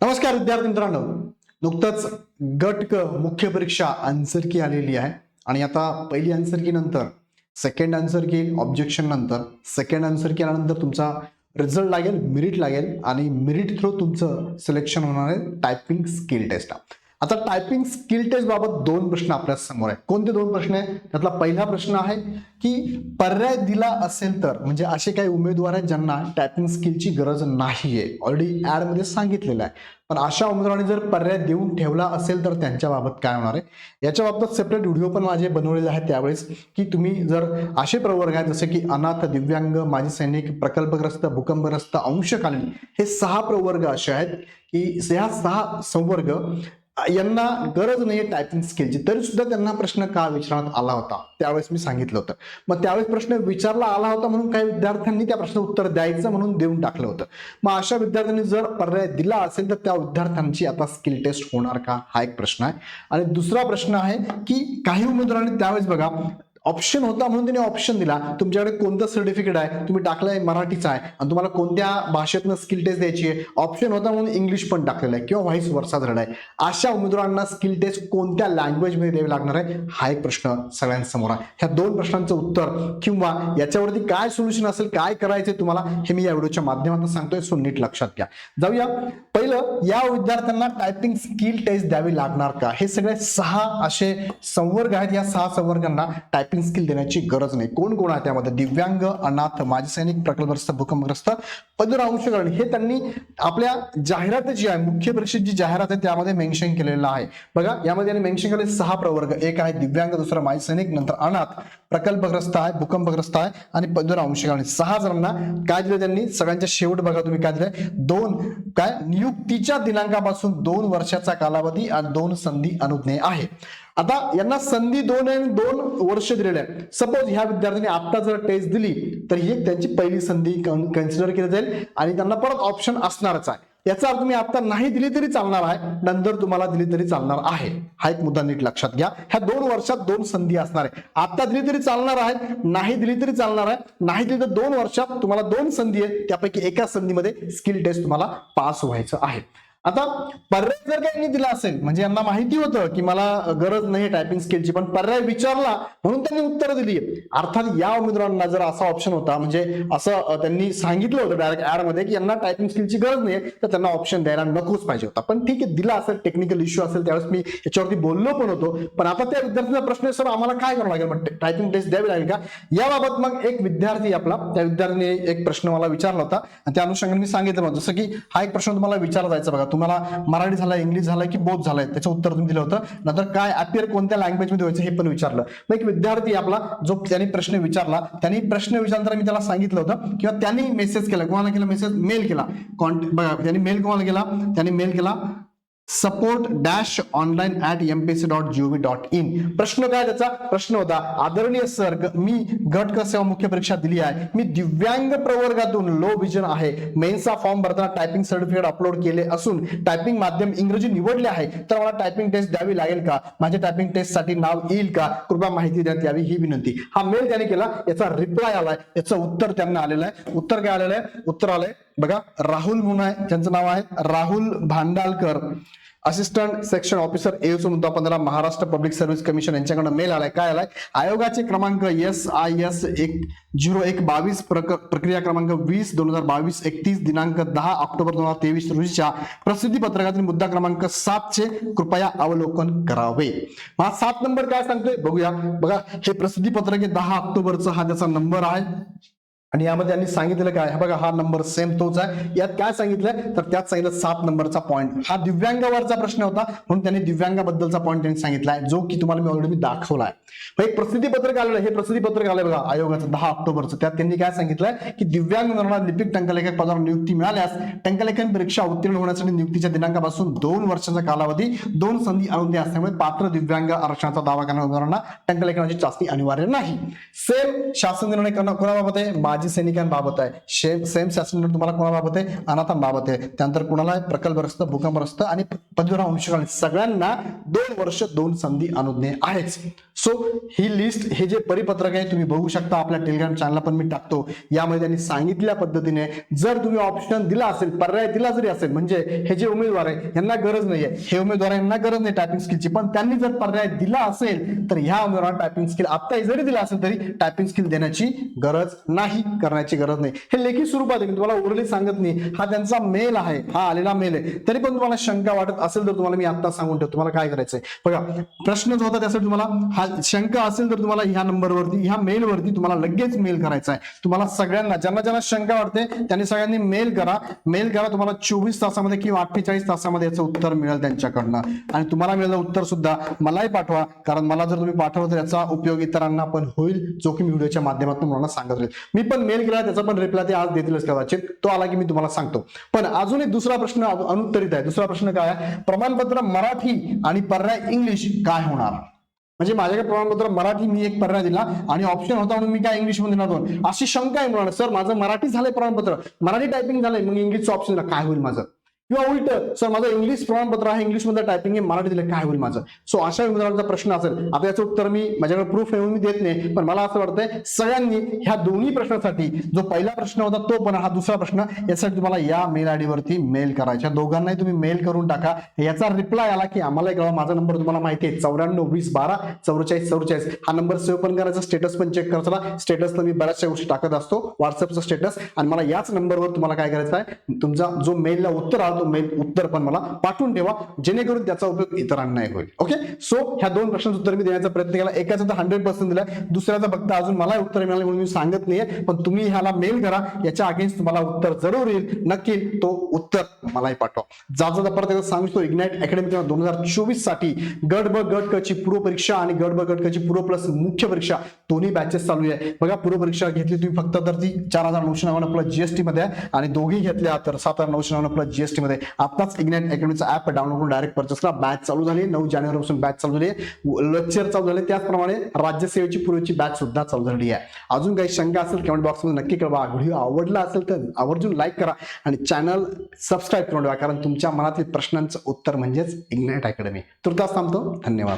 नमस्कार विद्यार्थी मित्रांनो. नुकतंच गट क मुख्य परीक्षा आन्सर की आलेली आहे. आणि आता पहिली आन्सर की नंतर सेकंड आन्सर की ऑब्जेक्शन नंतर सेकंड आन्सर की आल्यानंतर तुमचा रिझल्ट लागेल मिरिट लागेल आणि मिरिट थ्रू तुमचं सिलेक्शन होणार आहे टायपिंग स्किल टेस्ट आता टायपिंग स्किल टेस्ट बाबत दोन प्रश्न आपल्यासमोर आहे कोणते दोन प्रश्न आहे त्यातला पहिला प्रश्न आहे की पर्याय दिला असेल तर म्हणजे असे काही उमेदवार आहेत ज्यांना टायपिंग स्किलची गरज नाही आहे ऑलरेडी ऍडमध्ये सांगितलेलं आहे. पण अशा उमेदवारांनी जर पर्याय देऊन ठेवला असेल तर त्यांच्या बाबत काय होणार आहे? याच्या बाबतीत सेपरेट व्हिडिओ पण माझे बनवलेले आहेत त्यावेळेस की तुम्ही जर असे प्रवर्ग आहेत जसे की अनाथ दिव्यांग माजी सैनिक प्रकल्पग्रस्त भूकंपग्रस्त अंशकालीन हे सहा प्रवर्ग असे आहेत की ह्या सहा संवर्ग यांना गरज नाही टायपिंग स्किलची तरी सुद्धा त्यांना प्रश्न का विचारण्यात आला होता? त्यावेळेस मी सांगितलं होतं. मग त्यावेळेस प्रश्न विचारला आला होता म्हणून काही विद्यार्थ्यांनी त्या प्रश्न उत्तर द्यायचं म्हणून देऊन टाकलं होतं. मग अशा विद्यार्थ्यांनी जर पर्याय दिला असेल तर त्या विद्यार्थ्यांची आता स्किल टेस्ट होणार का? हा एक प्रश्न आहे. आणि दुसरा प्रश्न आहे की काही उमेदवारांनी त्यावेळेस बघा ऑप्शन होता म्हणून त्यांनी ऑप्शन दिला. तुमच्याकडे कोणतं सर्टिफिकेट आहे? तुम्ही टाकलंय मराठीचं आहे. आणि तुम्हाला कोणत्या भाषेतनं स्किल टेस्ट द्यायची आहे? ऑप्शन होता म्हणून इंग्लिश पण टाकलेलं आहे किंवा व्हाईस वर्षा झालं आहे. अशा उमेदवारांना स्किल टेस्ट कोणत्या लँग्वेजमध्ये द्यावी लागणार आहे? हा एक प्रश्न सगळ्यांसमोर आहे. ह्या दोन प्रश्नांचं उत्तर किंवा याच्यावरती काय सोल्युशन असेल काय करायचे तुम्हाला हे मी या व्हिडिओच्या माध्यमातून सांगतोय. सो नीट लक्षात घ्या. जाऊया. पहिलं या विद्यार्थ्यांना टायपिंग स्किल टेस्ट द्यावी लागणार का? हे सगळे सहा असे संवर्ग आहेत. या सहा संवर्गांना टायपिंग स्किल देण्याची गरज नाही. कोण कोण आहे त्यामध्ये? दिव्यांग अनाथ माजी सैनिक प्रकल्पग्रस्त भूकंपग्रस्त पदरांशकरण हे त्यांनी आपल्या जाहिरात जी आहे मुख्य परीक्षेत जी जाहिरात आहे त्यामध्ये मेन्शन केलेलं आहे. बघा यामध्ये यांनी मेन्शन केले सहा प्रवर्ग. एक आहे दिव्यांग दुसरा माजी सैनिक नंतर अनाथ. प्रकल्पग्रस्त आहे भूकंपग्रस्त आहे आणि पदरांशकरण सहा जणांना काय दिलं त्यांनी? सगळ्यांच्या शेवट बघा तुम्ही काय दिलंय. दोन काय? नियुक्तीच्या दिनांकापासून दोन वर्षाचा कालावधी आणि दोन संधी अनुज्ञेय आहे. आता यांना संधी दोन आणि दोन वर्ष दिलेले आहे सपोज ह्या विद्यार्थ्यांनी आता जर टेस्ट दिली तर ही एक त्यांची पहिली संधी कन्सिडर केली जाईल आणि त्यांना परत ऑप्शन असणारच आहे. याचा अर्थ मी आता नाही दिली तरी चालणार आहे नंतर तुम्हाला दिली तरी चालणार आहे. हा एक मुद्दा नीट लक्षात घ्या. ह्या दोन वर्षात दोन संधी असणार आहे. आता दिली तरी चालणार आहे नाही दिली तरी चालणार आहे. नाही दिली तर दोन वर्षात तुम्हाला दोन संधी आहे त्यापैकी एका संधीमध्ये स्किल टेस्ट तुम्हाला पास व्हायचं आहे. आता पर्याय जर काही दिला असेल म्हणजे यांना माहिती होतं की मला गरज नाही टायपिंग स्किलची पण पर्याय विचारला म्हणून त्यांनी उत्तर दिली. अर्थात या उमेदवारांना जर असा ऑप्शन होता म्हणजे असं त्यांनी सांगितलं होतं डायरेक्ट ऍडमध्ये की यांना टायपिंग स्किलची गरज नाही तर त्यांना ऑप्शन द्यायला नकोच पाहिजे होता. पण ठीक आहे दिला असेल टेक्निकल इश्यू असेल त्यावेळेस मी याच्यावरती बोललो पण होतो. पण आता त्या विद्यार्थ्यांचा प्रश्न सर आम्हाला काय करावं लागेल? टायपिंग टेस्ट द्यावी लागेल का? याबाबत मग एक विद्यार्थी आपला त्या विद्यार्थ्याने एक प्रश्न मला विचारला होता. आणि त्या अनुषंगाने मी सांगितलं जसं की हा एक प्रश्न तुम्हाला विचारला जायचा बघा. तुम्हाला मराठी झाला इंग्लिश झालाय की बोध झालाय. त्याचं उत्तर तुम्ही दिलं होतं. नंतर काय अपियर कोणत्या लँग्वेजमध्ये व्हायचं हे पण विचारलं. मग एक विद्यार्थी आपला जो त्यांनी प्रश्न विचारला त्यांनी प्रश्न विचारल्यानंतर मी त्याला सांगितलं होतं किंवा त्यांनी मेसेज केला कोणाला केला मेसेज मेल केला. कॉन्टॅक्ट बघा त्यांनी मेल कोणाला केला? त्यांनी मेल केला. Support dash online at MPC dot GOV dot in प्रश्न काय त्याचा? प्रश्न होता आदरणीय सर मी गट क सेवा मुख्य परीक्षा दिली आहे? मी दिव्यांग प्रवर्गातून लो विजन आहे. मेन्सचा फॉर्म भरताना टायपिंग सर्टिफिकेट अपलोड केले असून टायपिंग माध्यम इंग्रजी निवडले आहे. तर मला टायपिंग टेस्ट द्यावी लागेल का? माझ्या टायपिंग टेस्टसाठी नाव येईल का? कृपया माहिती देण्यात यावी ही विनंती. हा मेल त्याने केला याचा रिप्लाय आलाय. याचं उत्तर त्यांना आलेलं आहे. उत्तर काय आलेलं आहे? उत्तर आलंय बघा राहुल म्हणून आहे त्यांचं नाव आहे Rahul Bhandalkar. Assistant section officer एओसो मुद्दा पंधरा महाराष्ट्र पब्लिक सर्व्हिस कमिशन यांच्याकडे मेल आलाय. काय आलाय? आयोगाचे क्रमांक एस आय एस एक झिरो एक बावीस प्रक- प्रक्रिया क्रमांक वीस दोन हजार बावीस एकतीस दिनांक दहा ऑक्टोबर दोन हजार तेवीस रोजीच्या प्रसिद्धी पत्रकातील मुद्दा क्रमांक सातचे कृपया अवलोकन करावे. हा सात नंबर काय सांगतोय? बघूया. बघा हे प्रसिद्धी पत्रक आहे दहा ऑक्टोबरचा हा त्याचा नंबर आहे. आणि यामध्ये त्यांनी सांगितलेलं काय? हा बघा हा नंबर सेम तोच आहे. यात काय सांगितलंय? तर त्यात सांगितलं सात नंबरचा पॉईंट हा दिव्यांगावरचा प्रश्न होता म्हणून त्यांनी दिव्यांगाबद्दलचा पॉईंट त्यांनी सांगितलाय जो की तुम्हाला मी ऑलरेडी दाखवलाय. मग एक प्रसिद्धी पत्रक आलेलं हे प्रसिद्धी पत्रक आलं बघा आयोगाचं दहा ऑक्टोबरचं. त्यात त्यांनी काय सांगितलंय? की दिव्यांग मुलांना लिपिक टंकलेखक पदावर नियुक्ती मिळाल्यास टंकलेखन परीक्षा उत्तीर्ण होण्यासाठी नियुक्तीच्या दिनांकापासून दोन वर्षाचा कालावधी दोन संधी अनुज्ञा असल्यामुळे पात्र दिव्यांग आरक्षणाचा दावा करणाऱ्यांना टंकलेखनाची चाचणी अनिवार्य नाही. सेम शासन निर्णय कोणाबाबत आहे? माझी माजी सैनिकांबाबत आहे. सेम सेम शासन तुम्हाला कोणाबाबत आहे? अनाथांबाबत आहे. त्यानंतर कुणाला प्रकल्पग्रस्त भूकंपग्रस्त आणि पदवीराव अंशकालीन सगळ्यांना दोन वर्ष दोन संधी अनुज्ञे आहेच सो ही लिस्ट हे जे परिपत्रक आहे तुम्ही बघू शकता. आपल्या टेलिग्राम चॅनलला पण मी टाकतो. यामध्ये त्यांनी सांगितल्या पद्धतीने जर तुम्ही ऑप्शन दिला असेल पर्याय दिला जरी असेल म्हणजे हे जे उमेदवार आहे यांना गरज नाहीये. हे उमेदवार यांना गरज नाही टायपिंग स्किलची पण त्यांनी जर पर्याय दिला असेल तर ह्या उमेदवारांना टायपिंग स्किल आता जरी दिला असेल तरी टायपिंग स्किल देण्याची गरज नाही. करण्याची गरज नाही. हे लेखी स्वरूपात आहे मी तुम्हाला उरली सांगत नाही. हा त्यांचा मेल आहे. हा आलेला मेल आहे. तरी पण तुम्हाला शंका वाटत असेल तर तुम्हाला मी आता सांगून ठेवतो. तुम्हाला काय करायचंय? बघा प्रश्न जो होता त्यासाठी तुम्हाला हा शंका असेल तर तुम्हाला ह्या नंबरवरती ह्या मेलवरती तुम्हाला लगेच मेल करायचा आहे. तुम्हाला सगळ्यांना ज्यांना ज्यांना शंका वाटते त्यांनी सगळ्यांनी मेल करा. मेल करा तुम्हाला चोवीस तासामध्ये किंवा अठ्ठेचाळीस तासामध्ये याचं उत्तर मिळेल त्यांच्याकडनं. आणि तुम्हाला मिळालं उत्तर सुद्धा मलाही पाठवा. कारण मला जर तुम्ही पाठवलं तर याचा उपयोग इतरांना पण होईल जो की मी व्हिडिओच्या माध्यमातून मुलांना सांगत राहील. मी पण मेल केला त्याचा पण रिप्लाय ते आज देतीलच कदाचित. तो आला की मी तुम्हाला सांगतो. पण अजून एक दुसरा प्रश्न अनुत्तरित आहे. दुसरा प्रश्न काय आहे? प्रमाणपत्र मराठी आणि पर्याय इंग्लिश काय होणार? म्हणजे माझ्याकडे प्रमाणपत्र मराठी मी एक पर्याय दिला आणि ऑप्शन होता म्हणून मी काय इंग्लिशमध्ये दोन. अशी शंका आहे मुलांना. सर माझं मराठी झालंय प्रमाणपत्र. मराठी टायपिंग झालंय. मग इंग्लिशचं ऑप्शन काय होईल माझं? किंवा उलट सर माझं इंग्लिश प्रमाणपत्र आहे इंग्लिशमध्ये टायपिंग आहे मराठी दिलं काय होईल माझं? सो अशा उमेदवारांचा प्रश्न असेल. आता याचं उत्तर मी माझ्याकडे प्रूफ येऊन मी देत नाही पण मला असं वाटतंय सगळ्यांनी ह्या दोन्ही प्रश्नासाठी जो पहिला प्रश्न होता तो पण हा दुसरा प्रश्न यासाठी तुम्हाला या मेल आयडी वरती मेल करायच्या दोघांनाही तुम्ही मेल करून टाका. याचा रिप्लाय आला की आम्हाला कळवा माझा नंबर तुम्हाला माहिती आहे चौऱ्याण्णव वीस बारा चौवेचाळीस चौवेचाळीस. हा नंबर सेव्ह पण करायचा स्टेटस पण चेक करायचा. स्टेटसला मी बऱ्याचशा गोष्टी टाकत असतो व्हॉट्सअपचा स्टेटस आणि मला याच नंबरवर तुम्हाला काय करायचं आहे तुमचा जो मेलला उत्तर आला मेल उत्तर पण मला पाठवून ठेवा जेणेकरून त्याचा उपयोग इतरांनाही होईल. ओके सो ह्या दोन प्रश्नांचं उत्तर मी देण्याचा प्रयत्न केला. एकाचं तर हंड्रेड पर्सेंट दिलाय दुसऱ्याचं फक्त अजून मला उत्तर मिळालं म्हणून मी सांगत नाहीये पण तुम्ही ह्याला मेल करा याच्या अगेन्स्ट तुम्हाला उत्तर जरूर येईल. नक्की तो उत्तर मलाही पाठवा. जाता जाता परत एकदा सांगतो इग्नाइट अकॅडमी दोन हजार चोवीससाठी गट ब गट क ची पूर्व परीक्षा आणि गट ब गट क ची पूर्व प्लस मुख्य परीक्षा दोन्ही बॅचेस चालू आहे. बघा पूर्व परीक्षा घेतली तुम्ही फक्त तर ती चार हजार नऊशे नव्याण्णव प्लस जीएसटी मध्ये आणि दोघी घेतल्या तर सात हजार नऊशे नव्याण्णव प्लस जीएसटी मध्ये. आताच इग्नाइट अकॅडमीचा ऍप डाउनलोड करून डायरेक्ट परचेस करा बॅच चालू झाली. नऊ जानेवारी पासून बॅच चालू झाली. लेक्चर चालू झाले. त्याचप्रमाणे राज्यसेवेची पूर्वीची बॅच सुद्धा चालू झाली आहे. अजून काही शंका असेल कमेंट बॉक्समध्ये नक्की कळवा. व्हिडिओ आवडला असेल तर आवर्जून लाईक करा आणि चॅनल सबस्क्राईब करून ठेवा. कारण तुमच्या मनातील प्रश्नांचं उत्तर म्हणजेच इग्नाइट अकॅडमी तुर्तास थांबतो. धन्यवाद.